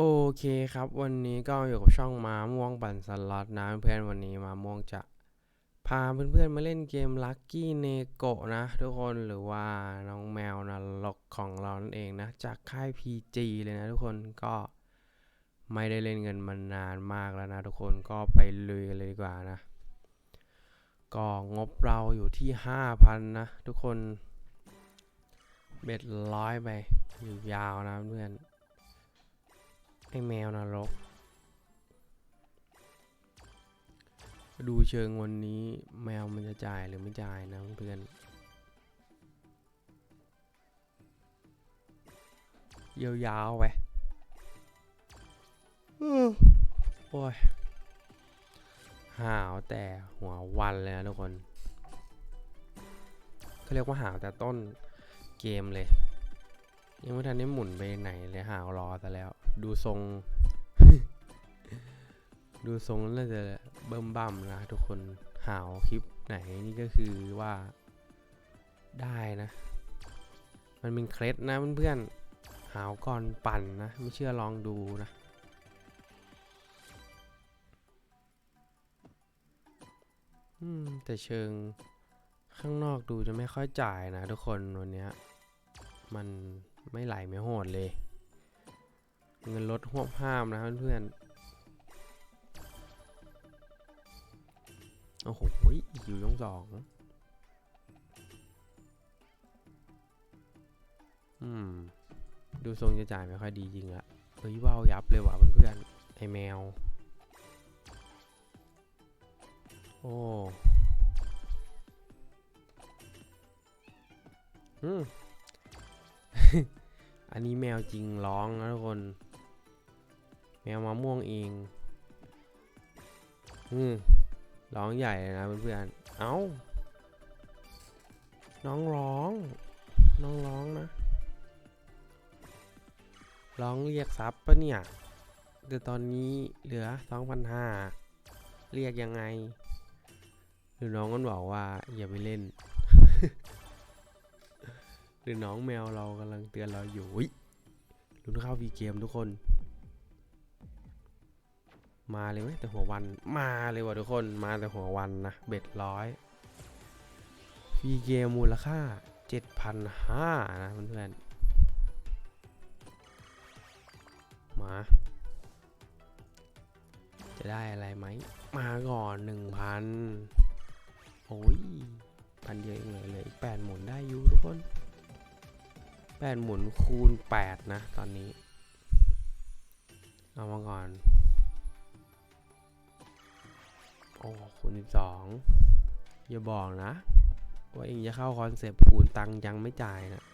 โอเคครับ วันนี้ก็อยู่กับช่องม้าม่วงปั่นสล็อตนะเพื่อนๆวันนี้ม้าม่วงจะพาเพื่อนๆมาเล่นเกม Lucky n e g o นะ ทุกคนหรือว่าน้องแมวนรกของเรานั่นเองนะ จากค่าย PG เลยนะทุกคนก็ไม่ได้เล่นกันมานานมากแล้วนะ ทุกคนก็ไปลุยกันเลยดีกว่านะ ก็งบเราอยู่ที่ 5,000 นะ ทุกคนเบ็ดร้อยไปอยู่ยาวนะเพื่อน ไอแมวนรก ดูเชิงวันนี้แมวมันจะจ่ายหรือไม่จ่ายนะเพื่อน ยาวๆไปอื้อโอ้ยหาวแต่หัววันเลยนะทุกคนเขาเรียกว่าหาวแต่ต้นเกมเลย ยังไม่ทันได้หมุนไปไหนเลยหาวรอแต่แล้ว ดูทรง ดูทรงน่าจะเบิ่มบั่มนะทุกคนหาวคลิปไหนนี่ก็คือว่าได้นะ มันเป็นเคล็ดนะเพื่อนๆหาวก่อนปั่นนะ ไม่เชื่อลองดูนะอืมแต่เชิงข้างนอกดูจะไม่ค่อยจ่ายนะทุกคนวันเนี้ยมันไม่ไหลไม่โหดเลย เงินลดหวบห้ามนะเพื่อนๆโอ้โหอยู่ยงสองอืม ดูทรงจะจ่ายไม่ค่อยดีจริงละเฮ้ยว่าวยับเลยว่ะเพื่อนๆไอแมว โอ้อืมอันนี้แมวจริงร้องนะทุกคน แมวมะม่วงเองอืมร้องใหญ่เลยนะเพื่อนๆ เอ้า น้องร้อง น้องร้องนะ ร้องเรียกซับปะเนี่ยแต่ตอนนี้เหลือสองพันห้าเรียกยังไง หรือน้องก็บอกว่า อย่าไปเล่น หรือน้องแมวเรากำลังเตือนเราอยู่อุ๊ยลุ้นเข้าวีเกมทุกคน มาเลยไหมแต่หัววันมาเลยว่ะทุกคนมาแต่หัววันนะเบ็ดร้อยวีเกมมูลค่า 7,500 นะเพื่อนๆมา จะได้อะไรไหม มาก่อน 1,000 โอ้ยพันเดียวเองเลยเลยอีกแปดหมุนได้อยู่ทุกคนแปดหมุนคูณแปดนะ ตอนนี้ เอามาก่อน โอ้คูณสิบสองอย่าบอกนะ ว่าเองจะเข้าคอนเซปต์คูณตังยังไม่จ่ายนะ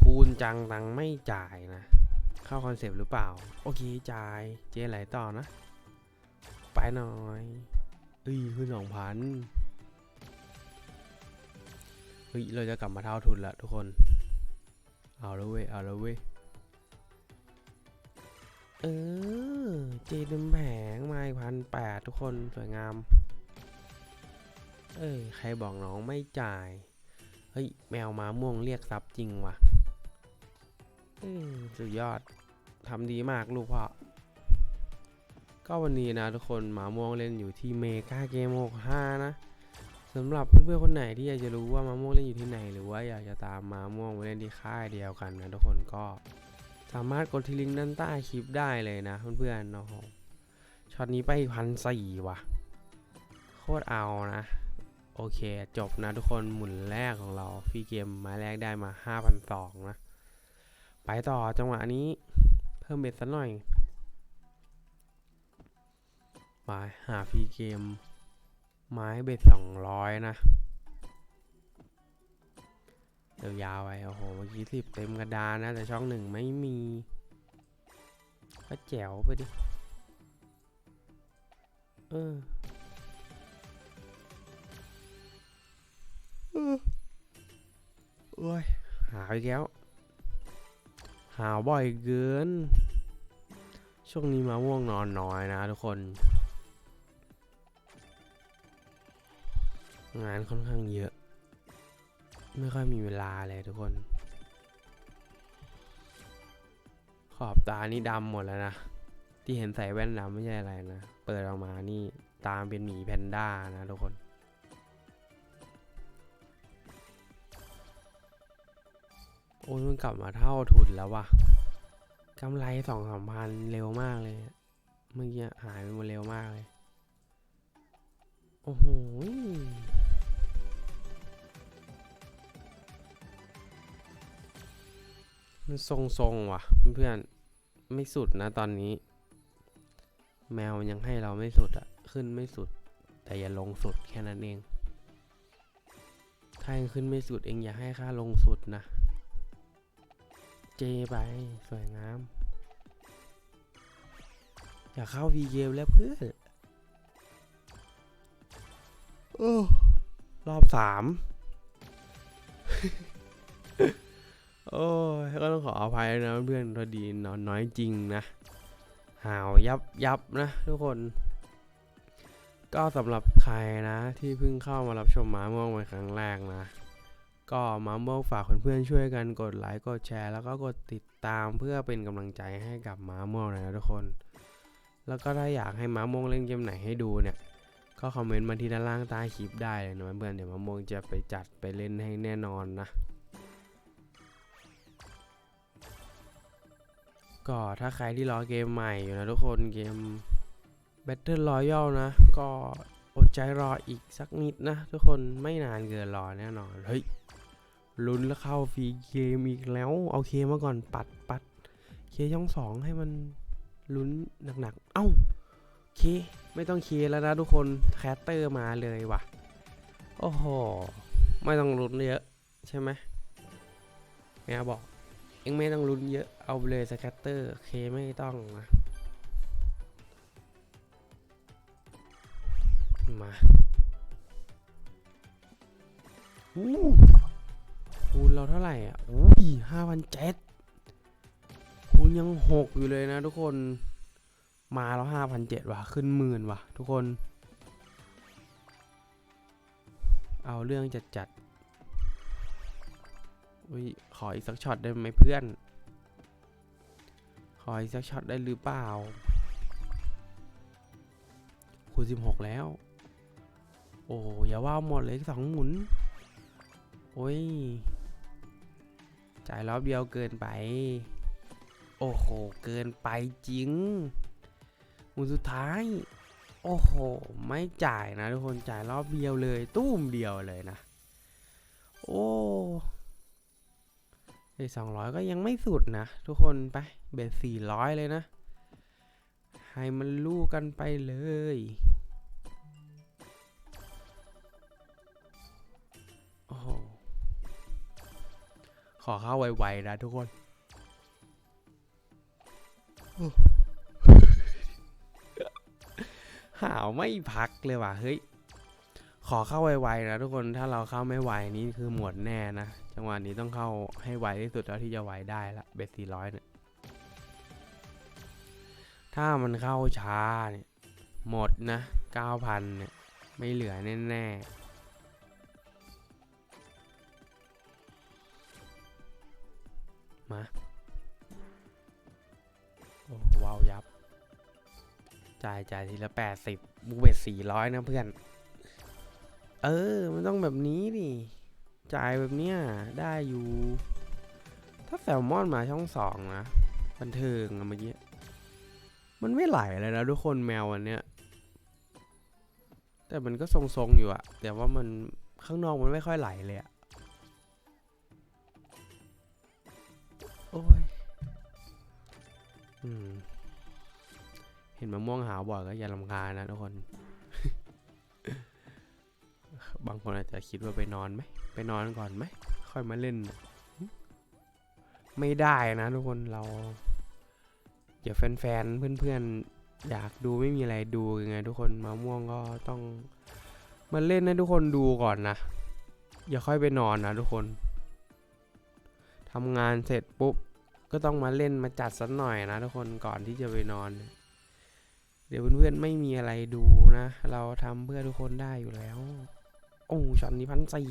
คูณจังตังไม่จ่ายนะ เข้าคอนเซปต์หรือเปล่า โอเคจ่าย เจ๊ไหลต่อนะ ไปหน่อยเอ้ยขึ้นสองพันเฮ้ย เราจะกลับมาเท่าทุนล้วทุกคน เอาแล้วเว้ย เอาแล้วเว้ย เออจเต็มแผงมาอีกพันแปดทุกคนสวยงาม เอ้ยใครบอกน้องไม่จ่าย เฮ้ย แมวมาม่วงเรียกทรัพย์จริงว่ะอ้ยสุดยอดทำดีมากลูกพ่อก็วันนี้นะทุกคนหมาม่วงเล่นอยู่ที่เมกาเกม65นะสำหรับเพื่อนๆคนไหนที่อยากจะรู้ว่าหมาม่วงเล่นอยู่ที่ไหน หรือว่าอยากจะตามหมาม่วงไปเล่นที่ค่ายเดียวกันนะทุกคนก็ สามารถกดที่ลิงก์ด้านใต้คลิปได้เลยนะเพื่อนๆเนาะช็อตนี้ไปพันสี่ว่ะ โคตรเอานะ โอเคจบนะทุกคนหมุนแรกของเราฟรีเกมไม้แรกได้มา 5,200นะ ไปต่อจังหวะนี้เพิ่มเบ็ดสักหน่อยมาหาฟรีเกมไม้เบ็ดสองร้อยนะ ยาวๆไปโอ้โหเมื่อกี้สิบเต็มกระดานนะ แต่ช่องหนึ่งไม่มี ก็แจ๋วไปดิเออเออโอ้ย หาอีกแล้ว หาบ่อยเกิน ช่วงนี้มาม่วงนอนน้อยนะทุกคน งานค่อนข้างเยอะ ไม่ค่อยมีเวลาเลยทุกคน ขอบตานี่ดำหมดแล้วนะ ที่เห็นใส่แว่นดำไม่ใช่อะไรนะ เปิดออกมานี่ตามเป็นหมีแพนด้านะทุกคนโอ้ยมันกลับมาเท่าทุนแล้วว่ะกำไรสองสามพันเร็วมากเลย เมื่อกี้หายไปหมดเร็วมากเลย โอ้โห มันทรงๆว่ะเพื่อนๆไม่สุดนะตอนนี้ แมวมันยังให้เราไม่สุดอะขึ้นไม่สุด แต่อย่าลงสุดแค่นั้นเองถ้ายังขึ้นไม่สุดเองอย่าให้ค่าลงสุดนะ เจไปสวยงาม อย่าเข้าวีเกมแล้วเพื่อนโอ้รอบสาม โอ้ยก็ต้องขออภัยนะเพื่อนพอดีนอนน้อยจริงนะหาวยับยับนะทุกคน ก็สำหรับใครนะที่เพิ่งเข้ามารับชมหมาม่วงเป็นครั้งแรกนะ ก็หมาม่วงฝากเพื่อนๆช่วยกันกดไลค์กดแชร์ แล้วก็กดติดตามเพื่อเป็นกำลังใจให้กับหมาม่วงหน่อยนะทุกคน แล้วก็ถ้าอยากให้หมาม่วงเล่นเกมไหนให้ดูเนี่ยก็คอมเมนต์มาที่ด้านล่างใต้คลิปได้เลยนะเพื่อนเดี๋ยวหมาม่วงจะไปจัดไปเล่นให้แน่นอนนะ ก็ถ้าใครที่รอเกมใหม่อยู่นะทุกคนเกม Battle Royale นะ ก็อดใจรออีกสักนิดนะ ทุกคนไม่นานเกินรอแน่นอน เฮ้ย ลุ้นแล้วเข้าฟรีเกมอีกแล้ว เอาเคมาก่อนปัดปัดเคช่องสองให้มันลุ้นหนักๆ เอ้าเค ไม่ต้องเคแล้วนะทุกคนแคสเตอร์มาเลยว่ะ โอ้โห ไม่ต้องลุ้นเยอะ ใช่ไหมแม่บอก เองไม่ต้องลุ้นเยอะ เอาไปเลยสแคตเตอร์เคไม่ต้องนะมาอู้คูณเราเท่าไหร่อะอุ้ยห้าพันเจ็ดคูณยังหกอยู่เลยนะทุกคน มาแล้วห้าพันเจ็ดว่ะ ขึ้นหมื่นว่ะ ทุกคน เอาเรื่องจัดจัด อุ้ยขออีกสักช็อตได้ไหมเพื่อน ขออีกสักช็อตได้หรือเปล่า คูณสิบหกแล้ว โอ้อย่าว่าหมดเลยสองหมุน โอ้ย จ่ายรอบเดียวเกินไป โอ้โห เกินไปจริง หมุนสุดท้าย โอ้โห ไม่จ่ายนะทุกคน จ่ายรอบเดียวเลย ตุ้มเดียวเลยนะ โอ้ ไอ้สองร้อยก็ยังไม่สุดนะ ทุกคนไปเบ็ดสี่ร้อยเลยนะ ให้มันลู่กันไปเลย โอ้โห ขอเข้าไวๆนะทุกคน หาวไม่พักเลยว่ะ เฮ้ย ขอเข้าไวๆนะทุกคนถ้าเราเข้าไม่ไวนี่คือหมดแน่นะ จังหวะนี้ต้องเข้าให้ไวที่สุดเท่าที่จะไวได้ละเบ็ดสี่ร้อยเนี่ยถ้ามันเข้าช้าเนี่ยหมดนะเก้าพันเนี่ยไม่เหลือแน่ๆมาโอ้ว้าวยับ จ่ายจ่ายทีละแปดสิบบูเวตสี่ร้อยนะเพื่อน เออ มันต้องแบบนี้ดิจ่ายแบบเนี้ยได้อยู่ ถ้าแซลมอนมาช่องสองนะ บันเทิงอะเมื่อกี้ มันไม่ไหลเลยนะทุกคนแมวอันเนี้ย แต่มันก็ทรงๆอยู่อะแต่ว่ามันข้างนอกมันไม่ค่อยไหลเลยอะโอ้ย อืม เห็นมะม่วงหาวบ่อยก็อย่าลำคาญนะทุกคน คนอาจจะคิดว่าไปนอนไหมไปนอนก่อนไหมค่อยมาเล่นนะไม่ได้นะทุกคนเราเดี๋ยวแฟนๆเพื่อนๆอยากดูไม่มีอะไรดูยังไง ทุกคนมะม่วงก็ต้องมาเล่นให้ทุกคนดูก่อนนะอย่าค่อยไปนอนนะทุกคนทำงานเสร็จปุ๊บก็ต้องมาเล่นมาจัดสักหน่อยนะทุกคนก่อนที่จะไปนอน เดี๋ยวเพื่อนๆไม่มีอะไรดูนะ เราทำเพื่อทุกคนได้อยู่แล้ว โอ้ช็อตนี้พันสี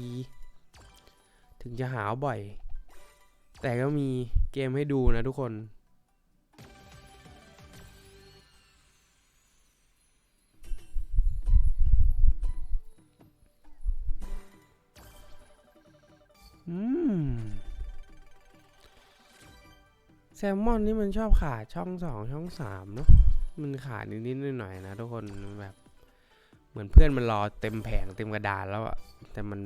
ถึงจะหาบ่อย แต่ก็มีเกมให้ดูนะทุกคน อืม แซลมอนนี่มันชอบขาช่องสองช่องสามเนาะ มันขาดนิดๆหน่อยๆนะทุกคนแบบ เหมือนเพื่อนมันรอเต็มแผงเต็มกระดานแล้วอะแต่มัน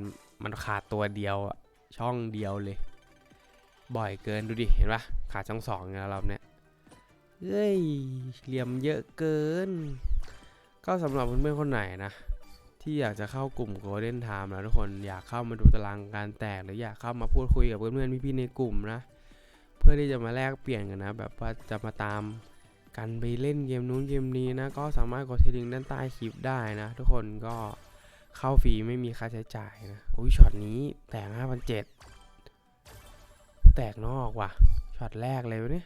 มันขาดตัวเดียวอะช่องเดียวเลย บ่อยเกินดูดิเห็นปะขาดช่องสองเนี่ยรอบเนี้ยเอ้ยเหลี่ยมเยอะเกิน ก็สำหรับเพื่อนๆคนไหนนะ ที่อยากจะเข้ากลุ่ม Golden Time นะทุกคนอยากเข้ามาดูตารางการแตก หรืออยากเข้ามาพูดคุยกับเพื่อนๆพี่ๆในกลุ่มนะ เพื่อที่จะมาแลกเปลี่ยนกันนะ แบบว่าจะมาตาม กันไปเล่นเกมนู้นเกมนี้นะ ก็สามารถกดที่ลิงก์ด้านใต้คลิปได้นะ ทุกคนก็เข้าฟรีไม่มีค่าใช้จ่ายนะ อุ้ยช็อตนี้แตก5,700แตกนอกว่ะช็อตแรกเลยวะเนี่ย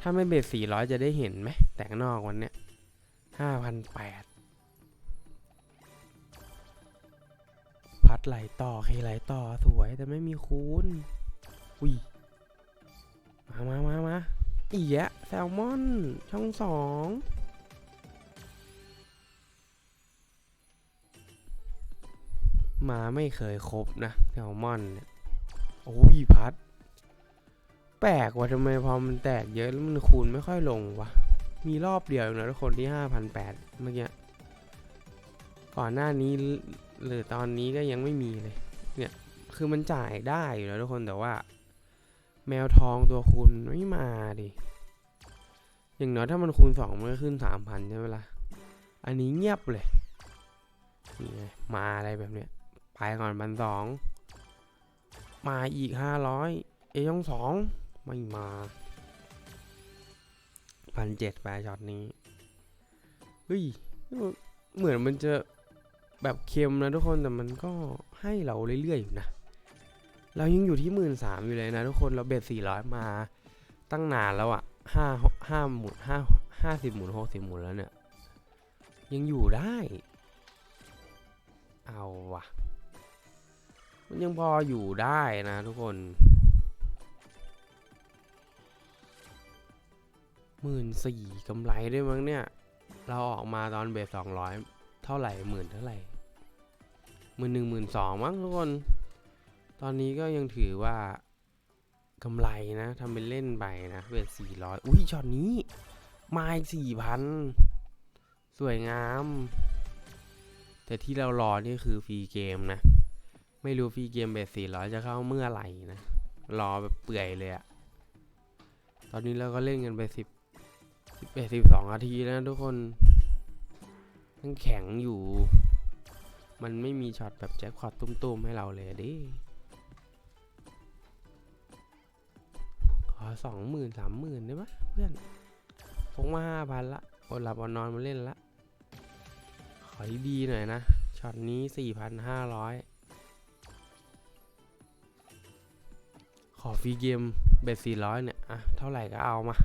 ถ้าไม่เบ็ด400จะได้เห็นไหมแตกนอกวันเนี้ย5,800พัดไหลต่อเคไหลต่อสวยแต่ไม่มีคูณอุ้ยมามามามา อีกอะแซลมอน ช่องสองมาไม่เคยครบนะแซลมอนเนี่ยโอ้ยพัด แปลกว่าทำไมพอมันแตกเยอะแล้วมันคูณไม่ค่อยลงวะ มีรอบเดียวนะทุกคนที่ห้าพันแปดเมื่อกี้ ก่อนหน้านี้หรือตอนนี้ก็ยังไม่มีเลย เนี่ย คือมันจ่ายได้อยู่แล้วทุกคนแต่ว่า แมวทองตัวคูณไม่มาดิ อย่างน้อยถ้ามันคูณสองมันก็ขึ้นสามพันใช่ไหมล่ะ อันนี้เงียบเลย นี่ไงมาอะไรแบบเนี้ย ไปก่อนพันสอง มาอีกห้าร้อยเอย่องสองไม่มาพันเจ็ดไปช็อตนี้ เฮ้ย เหมือนมันจะแบบเค็มนะทุกคนแต่มันก็ให้เราเรื่อยๆอยู่นะ เรายังอยู่ที่หมื่นสามอยู่เลยนะทุกคนเราเบ็ดสี่ร้อยมาตั้งนานแล้วอะ่ะห้าห้าหมุนห้าห้าสิบหมุนหกสิบหมุนแล้วเนี่ย ยังอยู่ได้ เอาวะมันยังพออยู่ได้นะทุกคนหมื่นสี่กำไรด้วยมั้งเนี่ย เราออกมาตอนเบสสองร้อยเท่าไหร่หมื่นเท่าไหร่หมื่นหนึ่งหมื่นสองมั้งทุกคน ตอนนี้ก็ยังถือว่ากำไรนะทำเป็นเล่นไปนะเบสสี่ร้อยอุ้ยช็อตนี้มาอีกสี่พันสวยงาม แต่ที่เรารอนี่คือฟรีเกมนะ ไม่รู้ฟรีเกมเบสสี่ร้อยจะเข้าเมื่อไหร่นะ รอแบบเปื่อยเลยอะตอนนี้เราก็เล่นกันไปสิบสิบเอ็ดสิบสองนาทีนะทุกคนยังแข็งอยู่ มันไม่มีช็อตแบบแจ็คพอตตุ้มๆให้เราเลยดิ อสองหมื่นสามหมื่นได้ปะเพื่อนพกมาห้าพันละอดหลับอดนอนมาเล่นละ ขอดีๆหน่อยนะ ช็อตนี้สี่พันห้าร้อยขอฟรีเกมเบ็ดสี่ร้อยเนี่ย อะ เท่าไหร่ก็เอามา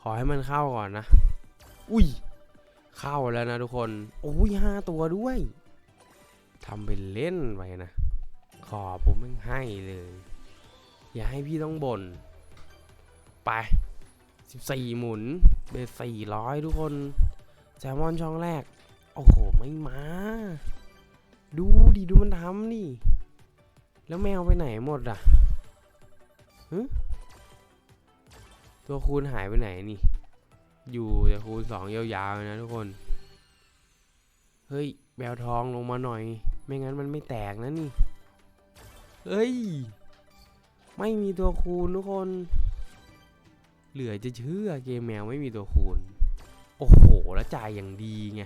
ขอให้มันเข้าก่อนนะ อุ้ย เข้าแล้วนะทุกคน โอ้ยห้าตัวด้วยทำเป็นเล่นไปนะ ขอผมไม่ให้เลย อย่าให้พี่ต้องบน่น ไป 14 หมุนเบส400ทุกคนแซลมอนช่องแรก โอ้โห ไม่มา ดูดิ ดูมันทำดิแล้วแมวไปไหนหมดอะฮึตัวคูณหายไปไหนนี่ อยู่แต่คูณสองยาวๆนะทุกคน เฮ้ยแมวทองลงมาหน่อย ไม่งั้นมันไม่แตกนะนี่ เฮ้ย ไม่มีตัวคูณทุกคน เหลือจะเชื่อเกมแมวไม่มีตัวคูณ โอ้โห แล้วจ่ายอย่างดีไง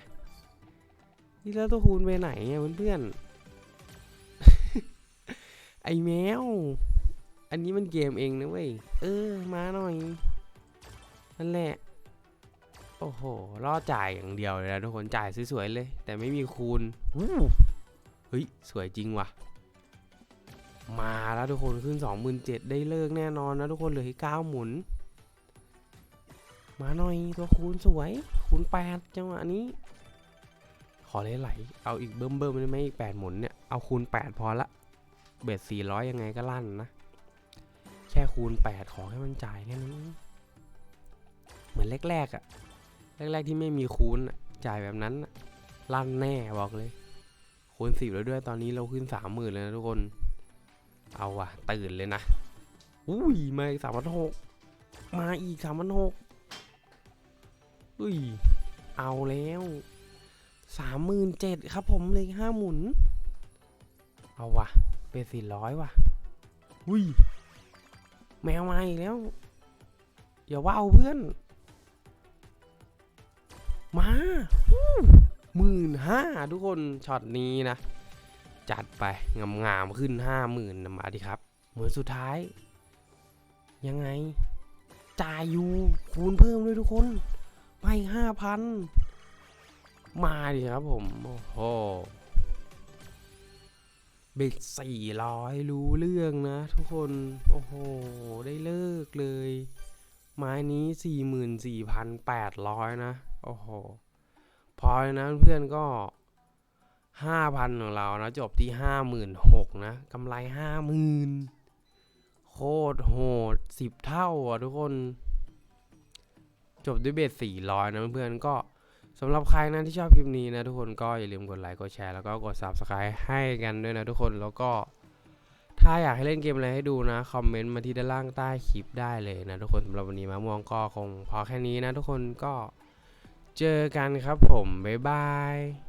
นี่แล้วตัวคูณไปไหนเนี่ยเพื่อนๆ ไอแมว อันนี้มันเกมเองนะเว้ย เออ มาหน่อย นั่นแหละ โอ้โหรอจ่ายอย่างเดียวเลยนะทุกคน จ่ายสวยๆเลย แต่ไม่มีคูณเฮ้ย สวยจริงว่ะมาแล้วทุกคนขึ้น 27,000 ได้เลิกแน่นอนนะทุกคนเหลืออีก9หมุน มาหน่อยตัวคูณสวย คูณ8จังหวะนี้ ขอไหลๆเอาอีกเบิ่มเบิ่มได้ไหมอีก8หมุนเนี่ย เอาคูณ8พอละ เบ็ด400ยังไงก็ลั่นนะ แค่คูณ8ขอให้มันจ่ายแค่นั้นเหมือนแรกๆอะ่ะ แรกๆที่ไม่มีคูณจ่ายแบบนั้นลั่นแน่บอกเลย คูณ10แล้วด้วยตอนนี้เราขึ้น30,000เลยนะทุกคน เอาว่ะตื่นเลยนะ อุ้ยมาอีกสามพันหกมาอีกสามพันหก อุ้ย เอาแล้วสามหมื่นเจ็ดครับผมเลยห้าหมุน เอาวะเป็นสี่ร้อยวะอุ้ย แมวมาอีกแล้ว อย่าว่าวเพื่อน มาหมื่นห้าทุกคนช็อตนี้นะ จัดไป งามๆขึ้นห้าหมื่นมาดิครับ เหมือนสุดท้าย ยังไง จ่ายอยู่คูณเพิ่มด้วยทุกคน ไม่ห้าพันมาดิครับผม โอ้โหเบ็ดสี่ร้อยรู้เรื่องนะ ทุกคน โอ้โห ได้เลิกเลย ไม้นี้สี่หมื่นสี่พันแปดร้อยนะ โอ้โห พอเลยนะเพื่อนก็ห้าพันของเรานะ จบที่ห้าหมื่นหกนะกำไรห้าหมื่นโคตรโหดสิบเท่าอะทุกคน จบด้วยเบส400 นะเพื่อนๆก็สำหรับใครนะที่ชอบคลิปนี้นะทุกคนก็อย่าลืมกดไลค์กดแชร์แล้วก็กด Subscribe ให้กันด้วยนะทุกคนแล้วก็ ถ้าอยากให้เล่นเกมอะไรให้ดูนะคอมเมนต์มาที่ด้านล่างใต้คลิปได้เลยนะทุกคนสำหรับวันนี้มะม่วงก็คงพอแค่นี้นะทุกคนก็เจอกันครับผมบ๊ายบาย